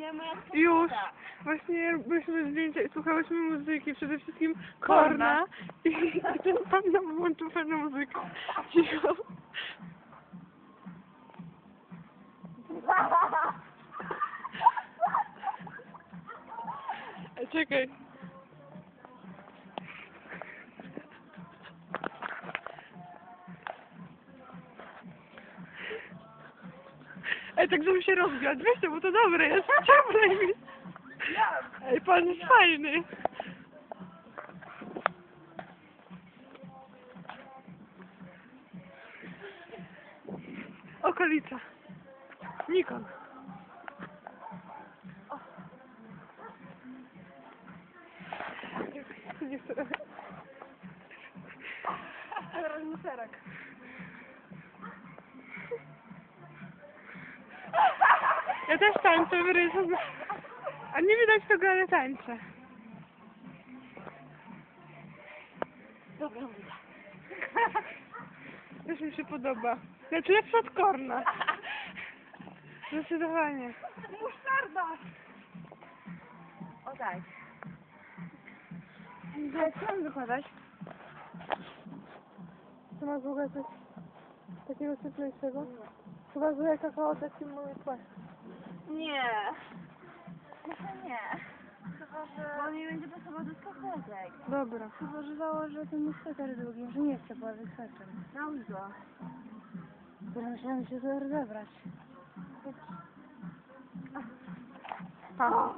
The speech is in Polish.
właśnie moja Już. Właśnie robiliśmy zdjęcia i słuchałyśmy muzyki, przede wszystkim Korna. Korna. I ten pan nam włączył fajną muzykę. Cicho. Czekaj. Ej, tak żeby się rozgrzać, to, bo to dobre jest, ciągle mi. Ej, pan jest fajny. Okolica. Nikon. Nie chcę. Teraz muserek. Też tańczę w rysu. A nie widać tego, ale tańczę. Dobra, mówię. Też mi się podoba. Znaczy lepsza od korna. Zdecydowanie. Musztarda! O tak. Ale co mam wykładać? Co masz w ogóle coś takiego cieplejszego? Chyba, że kakao taki mój płaszcz. Nie. Może nie. Chyba, że... Bo on nie będzie pasował do skarpetek. Dobra. Chyba, że założę ten sweter długi, że nie chcę pławać swetrem. Dam go. Bo musiałam się rozebrać. Pa.